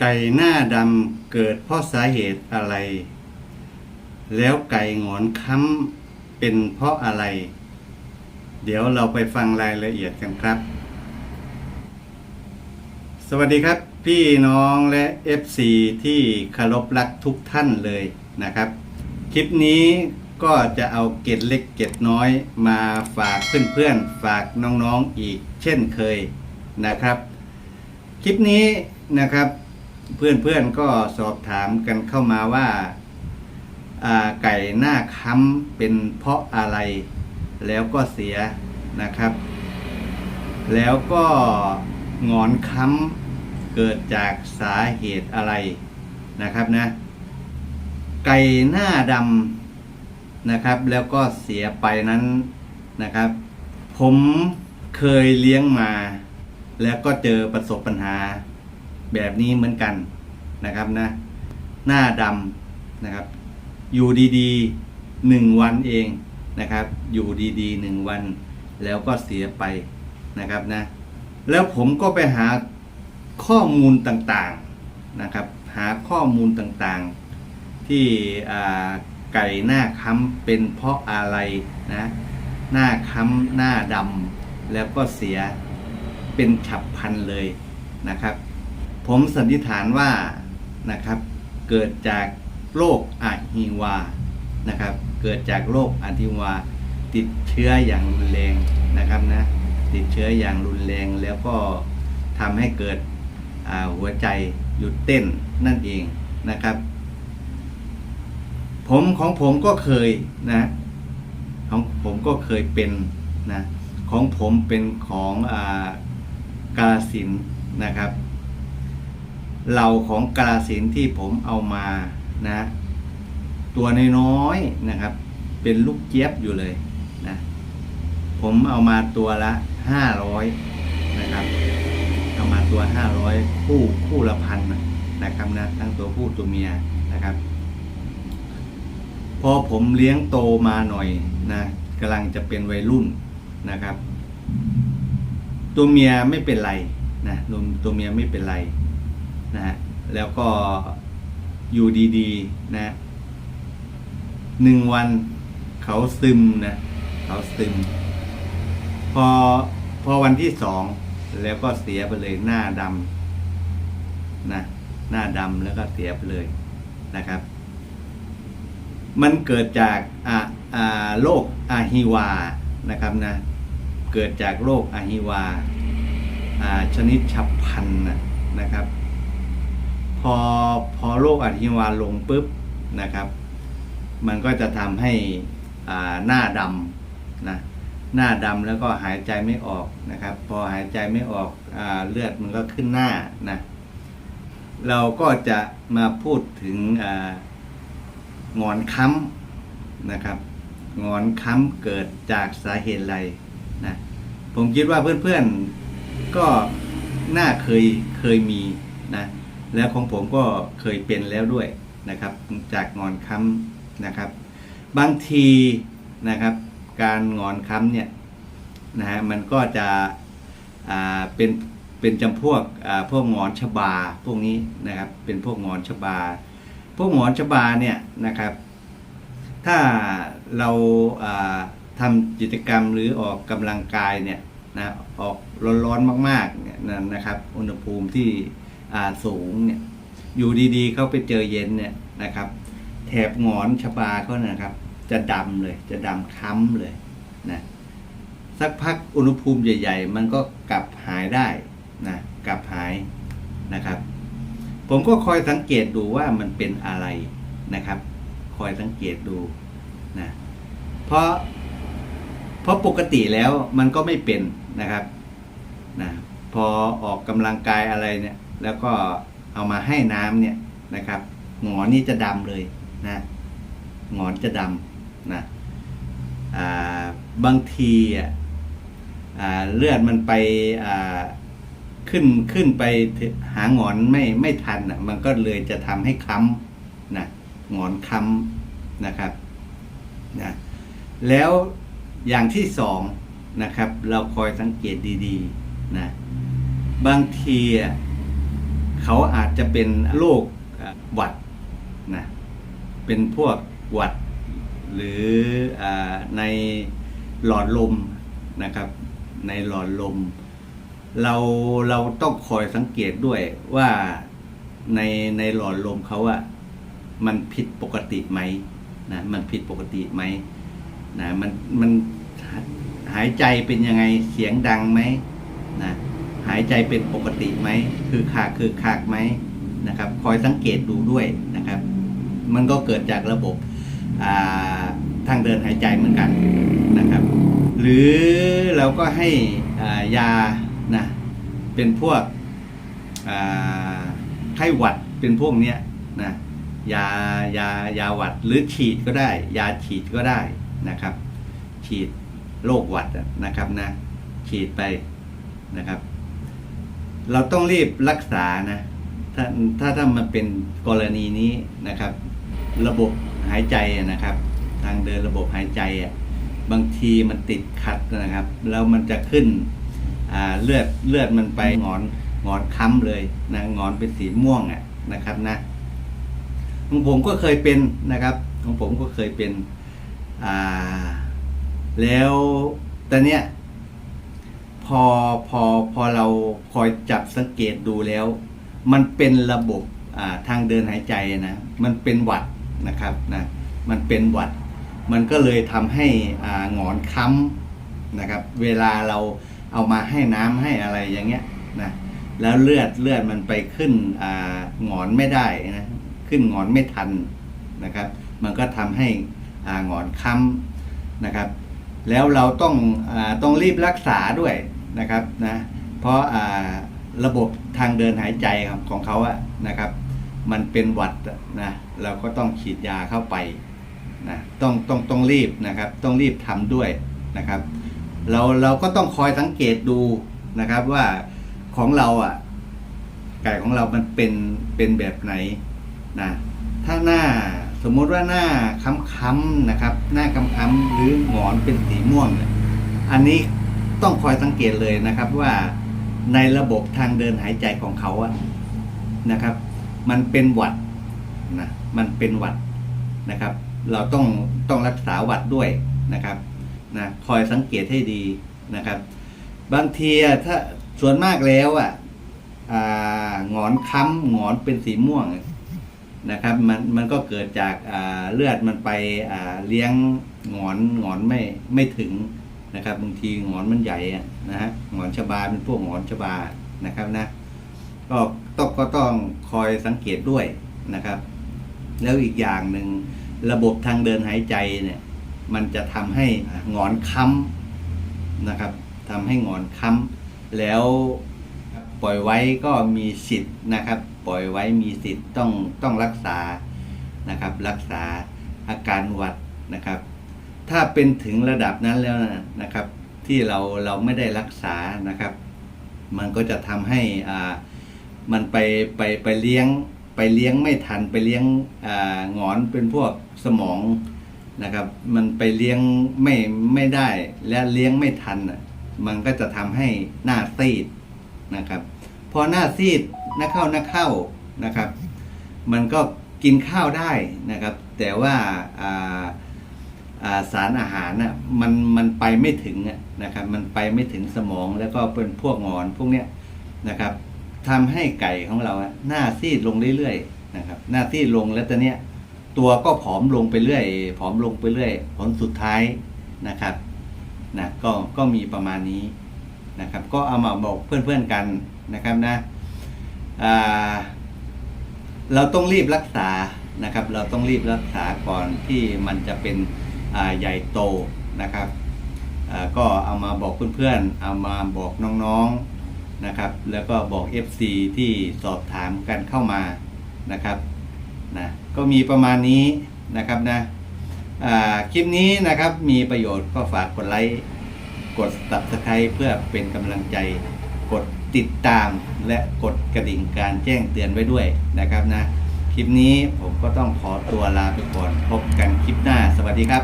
ไก่หน้าดำเกิดเพราะสาเหตุอะไร แล้วไก่หงอนค้ำเป็นเพราะอะไร เดี๋ยวเราไปฟังรายละเอียดกันครับ สวัสดีครับ พี่น้องและ FC ที่คารพรักทุกท่านเลยนะครับ คลิปนี้ก็จะเอาเกร็ดเล็กเกร็ดน้อยมาฝากเพื่อนๆ ฝากน้องๆอีกเช่นเคยนะครับ คลิปนี้นะครับ เพื่อนๆก็สอบถามกันเข้ามาว่าไก่หน้าค้ำเป็นเพราะอะไร แล้วก็เสียนะครับ แล้วก็งอนค้ำเกิดจากสาเหตุอะไรนะครับนะ ไก่หน้าดำนะครับ แล้วก็เสียไปนั้นนะครับ ผมเคยเลี้ยงมา แล้วก็เจอประสบปัญหา แบบนี้เหมือนกันนะครับนะ หน้าดำนะครับ อยู่ดีๆหนึ่งวันเองนะครับ อยู่ดีๆหนึ่งวัน แล้วก็เสียไปนะครับนะ แล้วผมก็ไปหาข้อมูลต่างๆนะครับ หาข้อมูลต่างๆ ที่ไก่หน้าค้ำเป็นเพราะอะไรนะ หน้าค้ำหน้าดำแล้วก็เสียเป็นฉับพลันเลยนะครับ ผมสันนิษฐานว่านะครับ เกิดจากโรคอะฮิวานะครับ เกิดจากโรคอะฮิวา ติดเชื้ออย่างรุนแรงนะครับนะติดเชื้ออย่างรุนแรงแล้วก็ทำให้เกิดหัวใจหยุดเต้นนั่นเองนะครับ ผมของผมก็เคยนะ ของผมก็เคยเป็นนะของผมเป็นของอกาสินนะครับ เหล่าของกาลสินที่ผมเอามานะ ตัวน้อยๆนะครับ เป็นลูกเจี๊ยบอยู่เลยนะผมเอามาตัวละห้าร้อยนะครับเอามาตัวห้าร้อยคู่คู่ละพันนะครับนะทั้งตัวผู้ตัวเมียนะครับพอผมเลี้ยงโตมาหน่อยนะกำลังจะเป็นวัยรุ่นนะครับ ตัวเมียไม่เป็นไรนะตัวเมียไม่เป็นไร นะฮะแล้วก็อยู่ดีๆนะหนึ่งวันเขาซึมนะเขาซึม พอพอวันที่สองแล้วก็เสียไปเลยหน้าดำนะหน้าดำแล้วก็เสียไปเลยนะครับ มันเกิดจากอ่าอ่าโรคอะฮิวานะครับนะเกิดจากโรคอะฮิวาอ่าชนิดฉับพลันนะนะครับ พอพอโรคอะฮิวาลงปุ๊บนะครับ มันก็จะทำให้หน้าดำนะหน้าดำแล้วก็หายใจไม่ออกนะครับ พอหายใจไม่ออกอเลือดมันก็ขึ้นหน้านะเราก็จะมาพูดถึงงอนค้ำนะครับงอนค้ำเกิดจากสาเหตุอะไรนะผมคิดว่าเพื่อนๆก็น่าเคยเคยมีนะ แล้วของผมก็เคยเป็นแล้วด้วยนะครับ จากงอนค้ำนะครับ บางทีนะครับ การงอนค้ำเนี่ยนะฮะมันก็จะอ่าเป็นเป็นจำพวกอ่าพวกงอนชบาพวกนี้นะครับ เป็นพวกงอนชบา พวกงอนชบาเนี่ยนะครับ ถ้าเราอ่าทำกิจกรรมหรือออกกำลังกายเนี่ยนะออกร้อนๆมากๆเนี่ยนะครับ อุณหภูมิที่ สูงเนี่ยอยู่ดีๆเขาไปเจอเย็นเนี่ยนะครับ แถบงอนชบาเขานะครับ จะดำเลย จะดำค้ำเลยนะสักพักอุณหภูมิใหญ่ ๆ มันก็กลับหายได้นะกลับหายนะครับ ผมก็คอยสังเกตดูว่ามันเป็นอะไรนะครับ คอยสังเกตดูนะเพราะเพราะปกติแล้วมันก็ไม่เป็นนะครับนะพอออกกำลังกายอะไรเนี่ย แล้วก็เอามาให้น้ำเนี่ยนะครับหงอนนี่จะดำเลยนะหงอนจะดำนะบางทีอะเลือดมันไปขึ้นขึ้นไปหาหงอนไม่ไม่ทันอะมันก็เลยจะทำให้ค้ำนะหงอนค้ำนะครับนะแล้วอย่างที่สองนะครับ เราคอยสังเกตดีๆนะบางทีอะ เขาอาจจะเป็นโรคหวัดนะเป็นพวกหวัดหรืออในหลอดลมนะครับ ในหลอดลม เราเราต้องคอยสังเกตด้วยว่าในในหลอดลมเขาอะมันผิดปกติไหมนะมันผิดปกติไหมนะมันมันหายใจเป็นยังไงเสียงดังไหมนะ หายใจเป็นปกติไหมคือขากคือขากไหมนะครับ คอยสังเกตดูด้วยนะครับ มันก็เกิดจากระบบาทางเดินหายใจเหมือนกันนะครับ หรือเราก็ให้ายานะเป็นพวกไข้หวัดเป็นพวกเนี้ยนะยายายาหวัดหรือฉีดก็ได้ ยาฉีดก็ได้นะครับ ฉีดโรคหวัดนะครับนะฉีดไปนะครับ เราต้องรีบรักษานะ ถ้าถ้าถ้ามันเป็นกรณีนี้นะครับ ระบบหายใจนะครับ ทางเดินระบบหายใจอะบางทีมันติดขัดนะครับ แล้วมันจะขึ้นเลือดเลือดมันไปงอนงอนค้ำเลยนะงอนเป็นสีม่วงอะนะครับนะของผมก็เคยเป็นนะครับของผมก็เคยเป็นอ่าแล้วแต่เนี้ย พอพอพอเราคอยจับสังเกตดูแล้ว มันเป็นระบบทางเดินหายใจนะมันเป็นหวัดนะครับนะมันเป็นหวัด มันก็เลยทำให้หงอนค้ำนะครับ เวลาเราเอามาให้น้ำให้อะไรอย่างเงี้ยนะแล้วเลือดเลือดมันไปขึ้นหงอนไม่ได้นะขึ้นหงอนไม่ทันนะครับ มันก็ทำให้หงอนค้ำนะครับ แล้วเราต้องอต้องรีบรักษาด้วย นะครับนะเพราะอ่าระบบทางเดินหายใจของเขาอะนะครับ มันเป็นหวัดนะเราก็ต้องฉีดยาเข้าไปนะต้องต้องต้องรีบนะครับ ต้องรีบทำด้วยนะครับ เราเราก็ต้องคอยสังเกตดูนะครับว่าของเราอะ ไก่ของเรามันเป็นเป็นแบบไหนนะถ้าหน้าสมมติว่าหน้าค้ำๆนะครับ หน้าค้ำๆหรือหงอนเป็นสีม่วงเนี่ยอันนี้ ต้องคอยสังเกตเลยนะครับว่าในระบบทางเดินหายใจของเขาอะนะครับ มันเป็นหวัดนะมันเป็นหวัดนะครับ เราต้องต้องรักษาหวัดด้วยนะครับนะคอยสังเกตให้ดีนะครับ บางทีถ้าส่วนมากแล้วอะอ่าหงอนค้ำหงอนเป็นสีม่วงนะครับมันมันก็เกิดจากเลือดมันไปเลี้ยงหงอนหงอนไม่ไม่ถึง นะครับบางทีหงอนมันใหญ่นะฮะหงอนชบาเป็นพวกหงอนชบานะครับนะก็ต้องก็ต้องคอยสังเกตด้วยนะครับ แล้วอีกอย่างหนึ่งระบบทางเดินหายใจเนี่ย มันจะทำให้หงอนค้ำนะครับทำให้หงอนค้ำแล้วปล่อยไว้ก็มีสิทธิ์นะครับ ปล่อยไว้มีสิทธิ์ต้องต้องรักษานะครับ รักษาอาการหวัดนะครับ ถ้าเป็นถึงระดับนั้นแล้วนะครับ ที่เราเราไม่ได้รักษานะครับ มันก็จะทำให้อ่ามันไปไปไปเลี้ยงไปเลี้ยงไม่ทันไปเลี้ยงอ่าหงอนเป็นพวกสมองนะครับ มันไปเลี้ยงไม่ไม่ได้และเลี้ยงไม่ทันอะมันก็จะทำให้หน้าซีดนะครับ พอหน้าซีดหน้าเข้าหน้าเข้านะครับ มันก็กินข้าวได้นะครับ แต่ว่าอ่า สารอาหารน่ะมันมันไปไม่ถึงนะครับมันไปไม่ถึงสมองแล้วก็เป็นพวกงอนพวกเนี้ยนะครับทำให้ไก่ของเราหน้าซีดลงเรื่อยๆนะครับหน้าซีดลงแล้วตอนเนี้ยตัวก็ผอมลงไปเรื่อย ผอมลงไปเรื่อย ผลสุดท้ายนะครับนะก็ก็มีประมาณนี้นะครับ ก็เอามาบอกเพื่อนๆกันนะครับนะเราต้องรีบรักษานะครับ เราต้องรีบรักษาก่อนที่มันจะเป็น ใหญ่โตนะครับก็เอามาบอกเพื่อนๆ เอามาบอกน้องๆนะครับ แล้วก็บอก FC ที่สอบถามกันเข้ามานะครับนะก็มีประมาณนี้นะครับนะคลิปนี้นะครับมีประโยชน์ก็ฝากกดไลค์ กด subscribe เพื่อเป็นกำลังใจ กดติดตามและกดกระดิ่งการแจ้งเตือนไว้ด้วยนะครับนะ คลิปนี้ผมก็ต้องขอตัวลาไปก่อนพบกันคลิปหน้า สวัสดีครับ